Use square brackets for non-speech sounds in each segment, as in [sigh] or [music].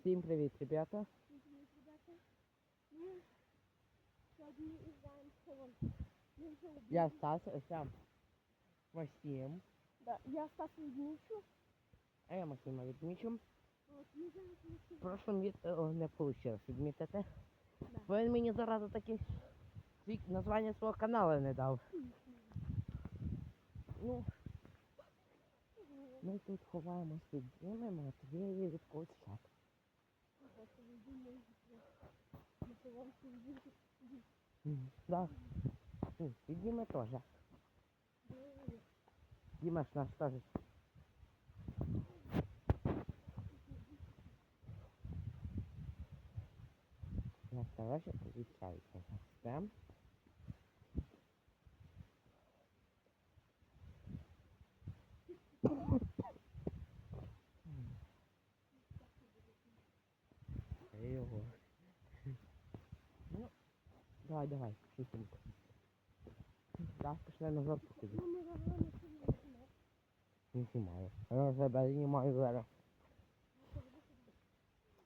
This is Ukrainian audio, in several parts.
Всім привіт, ребята. Привіт, ребята. Ми сьогодні граємо в сон. Я Стас, це Максим. Да, я Стас відмічу. А я Максима відмічу. В прошлом відео не вийшло відмітити. Да. Він мені зараза свій- названня свого каналу не дав. Ну, ми тут ховаємось від Діми, від когось. От, ви думаєте, ми ховаємося від дітей. М, Да. И Дима тоже. ж наш тоже. Я короче, получается. Да? Його. Ну, давай, давай, шутинку. Да, пішли на жопу ходити. Ну, ми рано сьогодні. Не знімаю. Я себе знімаю зараз.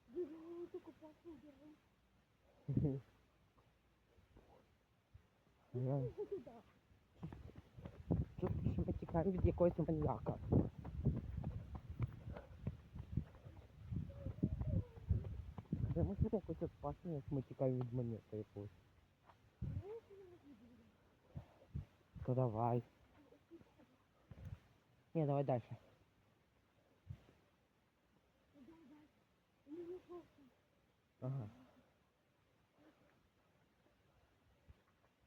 Бігали таку пасу беремо. Я Туди. Тут що ми тікаємо від якогось маньяка. Де ми тут якось опасно, як ми тікаємо від маньяка якогось. То давай. Ні, давай не хочемо. Ага.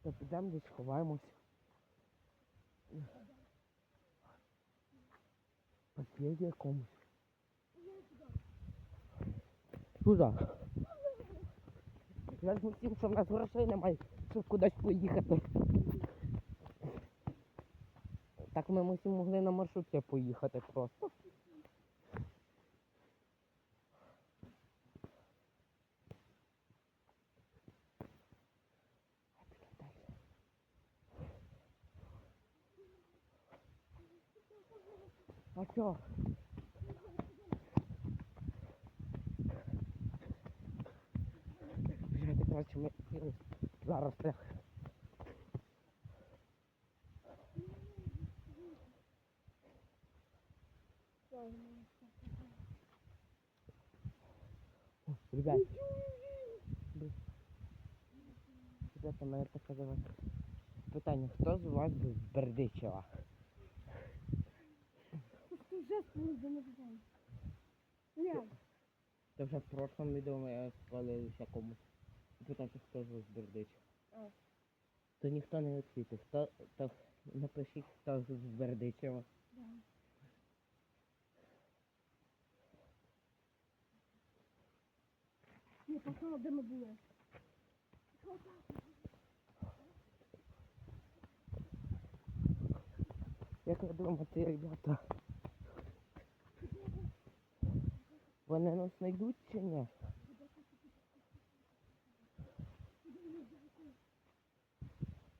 То підемо десь ховаємось. Подъезде якомусь. Туди. Я ж тим, що нас грошей немає, щоб кудись поїхати. Так ми мусимо могли на маршрутці поїхати просто. А що? Блядь, короче, ми зараз так. О, Ребят, б- ребята, мене таке до вас питання. Хто з вас був з Бердичева? Ти вже не в прошлому відео ми спалилися комусь. Питання, хто з вас з Бердичева. То ніхто не відповідає. Хто, то напишіть, хто з Бердичева. Да. Ні, пацан, де ми були? Як ви думаєте, ребята? Вони нас знайдуть чи ні?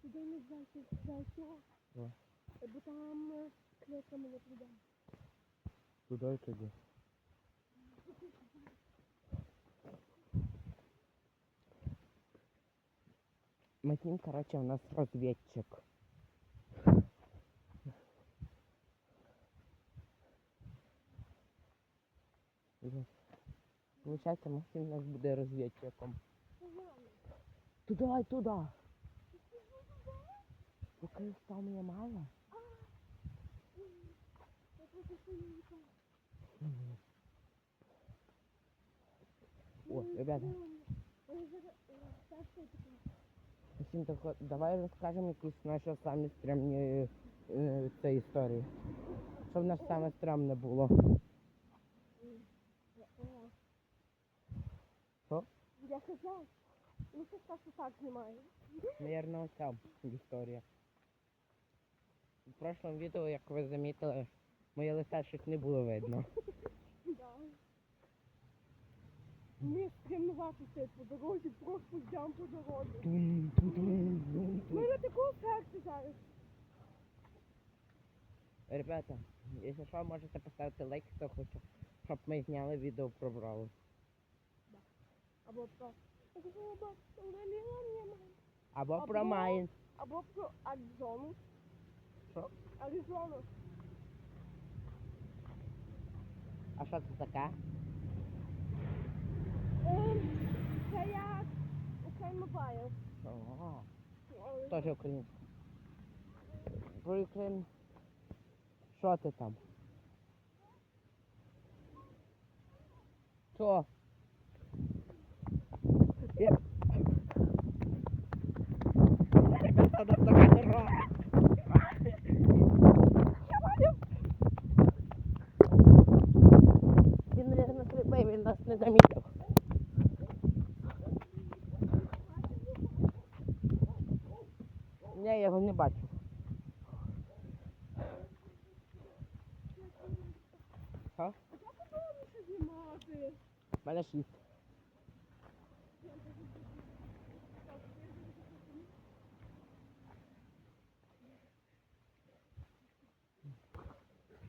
Туди не цього. О. Бо там е, клетка мене туди. Туди і туди. Макін, короче, у нас розвідчик. Получається, Максим у нас буде розвідчиком. Туди, туди. Поки там є мало. О, ребята. Максим, так давай розкажемо якісь наші самі стрімні е, це історії. Що в нас саме стрімне було? Що? Я казав. Ну це Саша так знімає. Наверно, оця історія. В прошлому відео, як ви замітили, моє лице щось не було видно. Да. Ми стремнувати це по дорозі, просто йдемо по дорозі. Ми на такому серці зараз. Ребята, якщо що, можете поставити лайк, хто хоче, щоб ми зняли відео про Бравл. Або про Глоба Мільйон Або Або- про Майн. Або про Аризону. Що? Аризону. А що це таке? Ем, Це як Ukraine Mobile. Ого. Ой, Теж українська. Про Україну. Що ти там? Що? Я- Ребята, нас така дорога. Він не сліпий, він нас не замітив. Ні, я його не бачу. Що? А як ти можеш знімати? У мене шість.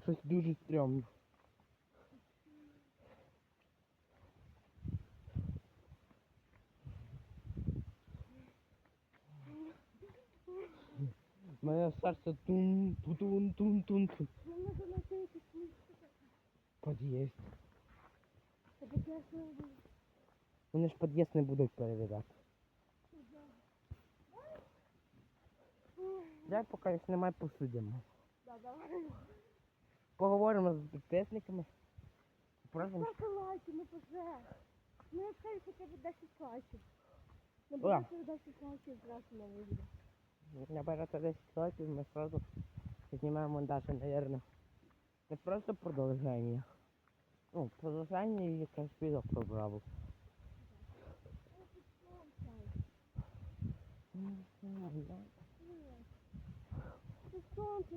Щось дуже стрьомно. Мене серце тун тун тун тун тун таке слово. Вони ж під'їзд не будуть перевіряти. Я поки їх немає посудимо. Да, давай. Поговоримо з підписниками. Правильно? Ставте лайки, ну вже. Ну я це хоча б 10 лайків. О. 10 лайків зразу на відео. Набирати 10 років, ми сразу знімаємо далі, наверное. Не просто продовження. Ну, продовження і якесь відео про браву.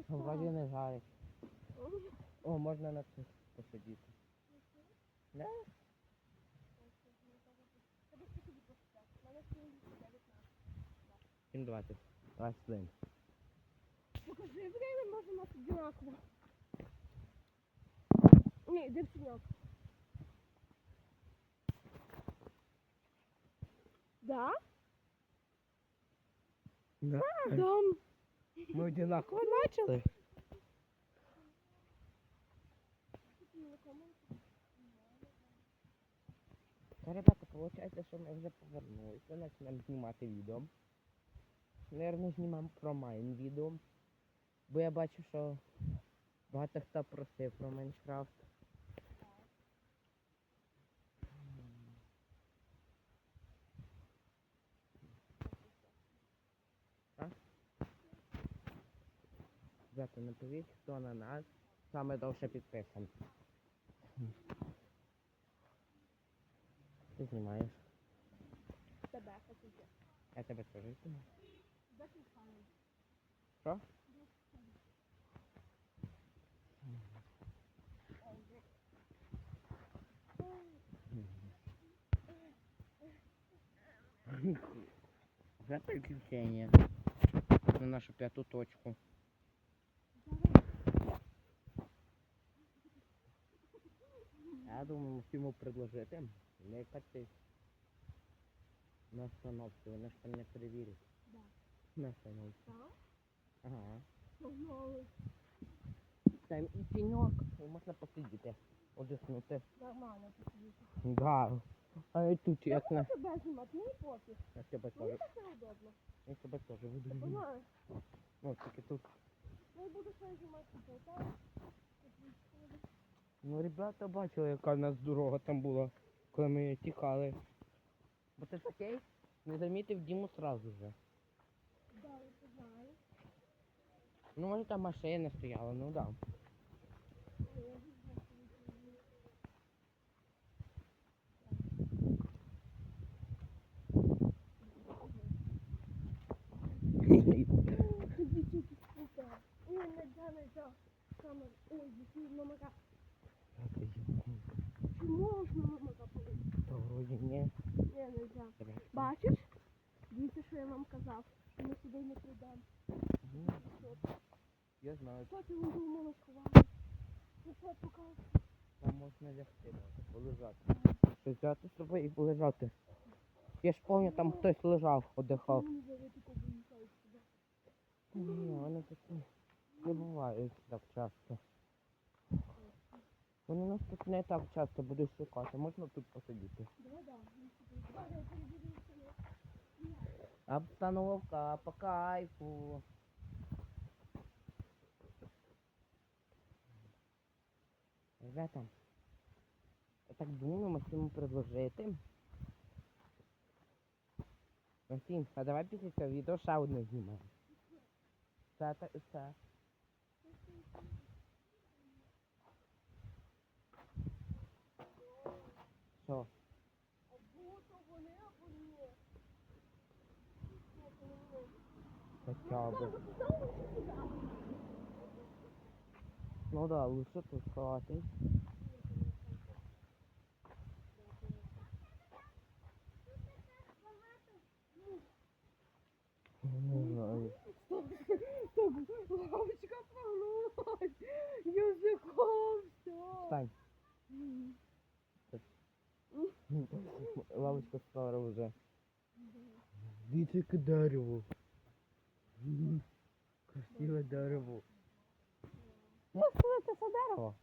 Вроді не жарить. О, можна на це посидіти. Да? Сім 20. 20 хвилин. Покажи время, може у нас одинаково. Ні, йди в синьок. Да? Да? Там. Ми одинаково почали. Ребята, виходить, що ми вже повернулися, почнемо знімати відео. Наверно, знімемо про майн відео. Бо я бачу, що багато хто просив про Майнкрафт. Ребята, напишіть, хто на нас саме довше підписан. Ти знімаєш. Тебе хотіти. Я тебе теж знімаю. Що? Вже приключення на нашу п'яту точку. Я думаю, йому предложити. Не. На остановці, вони ж там не перевірять. Да. На остановці. Так? Ага. Погнали. Там і тіньок, і можна посидіти, одиснути. Нормально посидіти. Да. А я тут Я як на... хочу тебе знімати, мені пофіг. Я тебе Мені теж, так неудобно. я тебе теж буду. знімати. Понимаєш? Ну, тільки тут. Ну і буду своє знімати так? Ну, ребята бачили, яка в нас дорога там була, коли ми тікали. Бо ти ж окей? Не замітив Діму сразу же. Да, я знаю. Ну, може там машина стояла, ну да. Ой, да. Камера. Ой, які номера. Чи можна номера полити? Та вроді ні. Ні, не да. Тебе. Бачиш? Дивіться, що я вам казав. Ми сюди не прийдемо. Ну, Я знаю, Що ти вон думала сховати? Ну що, покажи. там можна лягти, можна полежати. взяти з собою і полежати. Я ж пам'ятаю, там хтось лежав, одихав. Ні, вони такі не бувають так часто. Вони нас тут не так часто будуть шукати. Можна тут посидіти? Обстановка по кайфу. Ребята, я так думаю, Максиму предложити. Максим, а давай після цього відео ще одне знімаємо. Це, це, це. Що? Або то вони, або ні. Хоча б. Ну да, лучше тут хватить. Не знаю. Так, лавочка погнулась. Язиком все. Встань. Лавочка стара вже. Дивіться, яке дерево. Красиве дерево. Як це це дерево?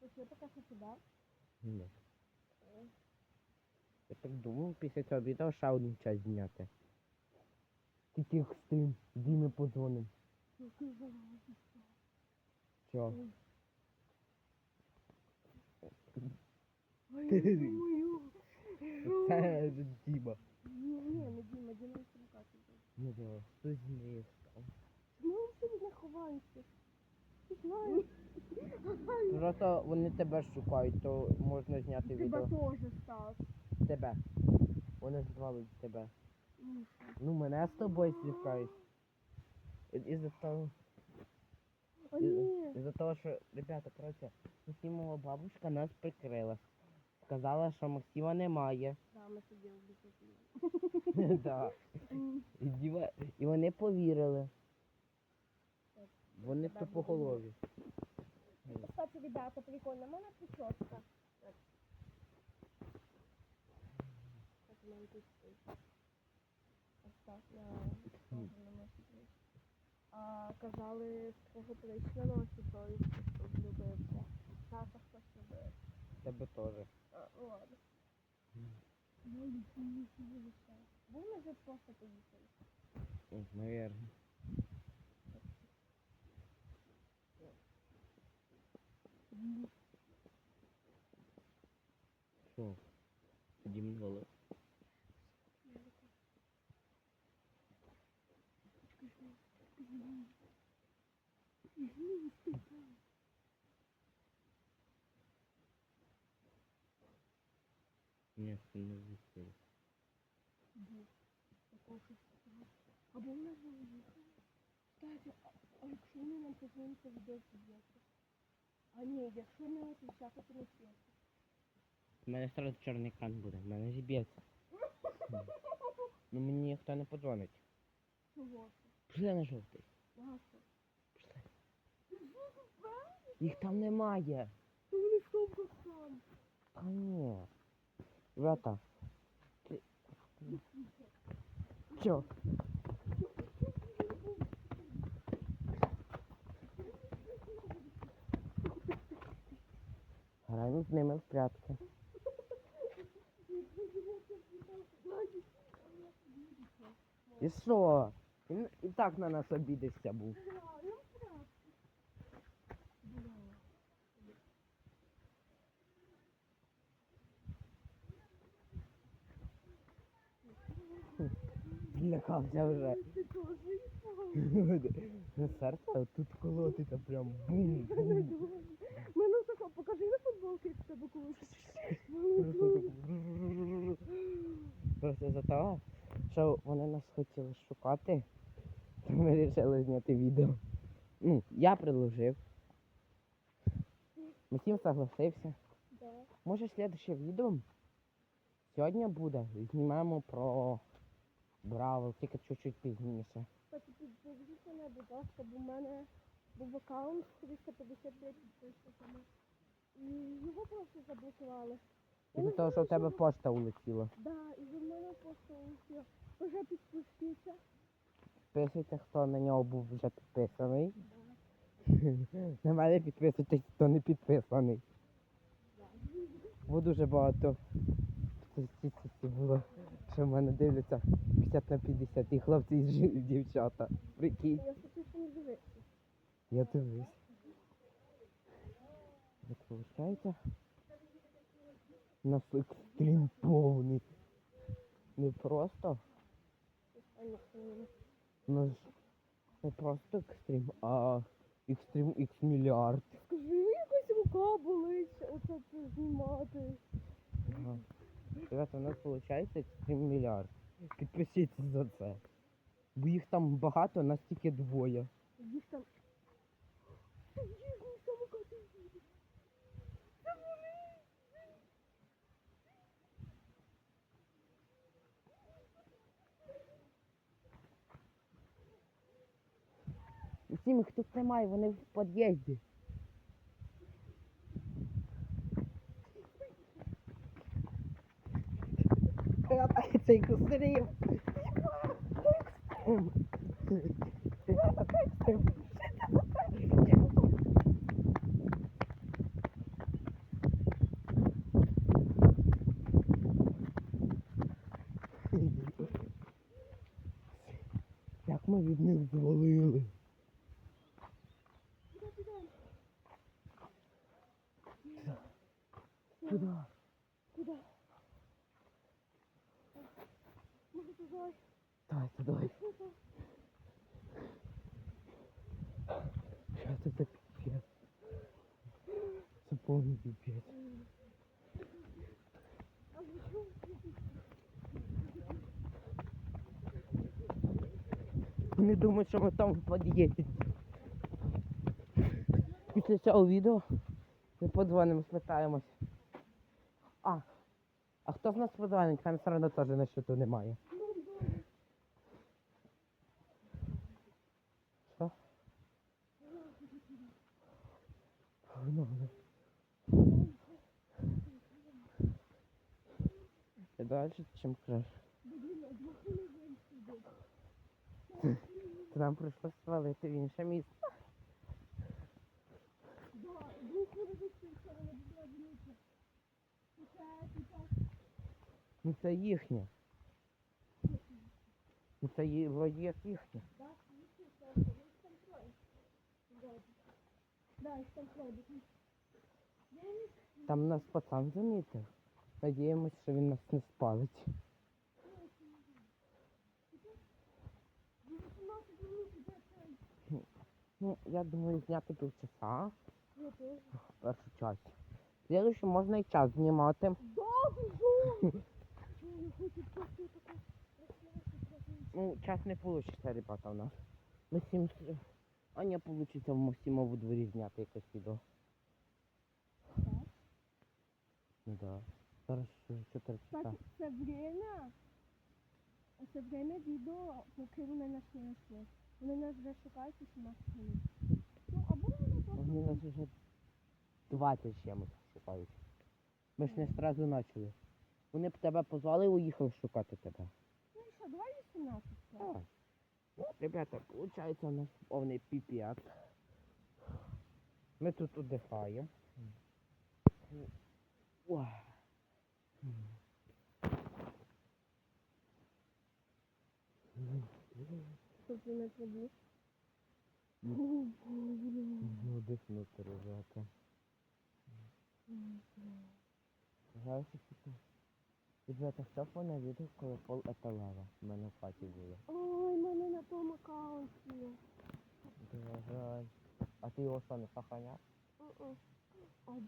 Поки що сюди. Ні. Я так думав, після цього відео ще одну часть зняти. Тільки тим, Дімі подзвоним. Що? Ой, думаю. Це Діма. Ні, ні, не Діма, Діма не стрімкати. Ну да, хтось з неї став. Чому він не ховається? Ти знаєш? Просто вони тебе шукають, то можна зняти Тебе відео. теж став. Тебе. Вони звали тебе. Ну, Ну, мене з тобою слухають. Із-за того, О, ні. із-за того, що, ребята, коротше, Максимова бабушка нас прикрила. Сказала, що Максима немає. Да, ми сиділи бібліотеці. [laughs] Да. І, діва- і вони повірили. Вони Тебе тупоголові. Кстати, ребята, прикольно. У мене прическа. Так, у мене тут стоїть. Ось так, на кожному світлі. А казали, строго прийшли на носі, то і хтось влюбився. Тата хтось любив. Тебе теж. А, ну ладно. Ну, не сиділися. Був ми вже просто поїхали. М, Наверно. Що? Дім голос. Ні, це не такого. Або в вже виїхали. Кстати, а, якщо вони нам позвонять, то відео підняти? А ні, якщо не отвечати, то не свято. У мене сразу чорний екран буде, в мене зіб'ється. Ну мені ніхто не подзвонить. Чого? Пішли на жовтий. Що? Пішли. Їх там немає. То вони в тому сам. Та ні. Ребята. Чо? Граємо з ними в прятки. І що? І так на нас обідався був. Злякався вже. Серце тут колотиться прям бум, бум. Мене така, покажи на футболки, як в тебе колись. [laughs] Просто за того, що вони нас хотіли шукати, то ми вирішили зняти відео. Ну, я предложив. Максим согласився. Да. Може, слідуще відео сьогодні буде. Знімаємо про Бравл, тільки чуть-чуть пізніше. Кстати, мене, будь ласка, бо в мене був аккаунт 355 підписниками. І його просто заблокували. І Я до того, що в тебе пошта улетіла. Да, і за мене просто улетіло. Вже підпишіться. Підписуйте, хто на нього був вже підписаний. [laughs] На мене підписуйтесь, хто не підписаний. Бо дуже багато було, що в мене дивляться 50 на 50 і хлопці і дівчата. Прикинь. Я статистику не дивився. Я дивлюсь. Як виходить? Нас екстрім повний. Не просто, ні, не. у нас не просто екстрім, а екстрім X мільярд. Скажи, якась рука болить, оце це знімати. Ага. Ребята, у нас виходить екстрім мільярд. Підпишіться за це. Бо їх там багато, а нас тільки двоє. Їх там. Їхні самокати. Це. Всім тут вони в під'їзді. Цей кусарів. Як ми від них звалили? Куди підемо? Куди? Куди? Може туди? Давай, давай. Піпець? Це повний піпець. А ви? Вони думають, що ми там в під'їзді. Після цього відео ми подзвонимо, спитаємось. А, а хто з нас подзвонить? Там все одно теж на щиту немає. Що? І далі чим. То нам прийшлося свалити в інше місце. Да, двох виробити, що вона була дільниця. Це, типа, Ну це їхнє. Ну це є, як їхнє. да, їхні, це, це, їх там нас пацан замітив. Надіємось, що він нас не спалить. Ну, я думаю, зняти півчаса першу часть. Слідуючи можна і час знімати. Ну, час не вийде, ребята, у нас. Ми сім... с- А не вийде в Максимову дворі зняти якесь відео. Так. Ну да. Зараз 4 часа. Це время, це время відео, поки вони нас не знайшли. Вони нас вже шукають 18 хвилин. Ну, або вони просто... Вони нас вже 20 з чимось шукають. Ми ж не одразу почали. Вони б тебе позвали і уїхали шукати тебе. Ну і що, давай 18 скажемо. Так. Ну, ребята, виходить у нас повний піпіат. Ми тут. Щоб ти. Ну. Ну, дихнути, ребята. Знаєш, що Ребята, хто на відео, коли пол это лава? У мене в хаті було. Ой, в мене на тому аккаунті. Давай. А ти його що, не сохраняв? Мгм. Або...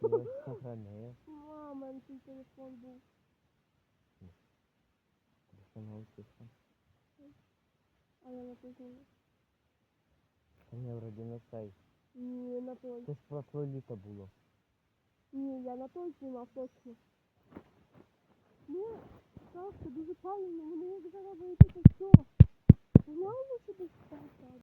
Ти його сохранив. Мама, твій телефон був. Що научився? А я на зніму. Та ні, вроді не цей. Ні, на той. Це ж прошле літо було. Ні, я на той знімав точно. Ну, це дуже правильно, вони як зараз вийти, то все. Знову десь так.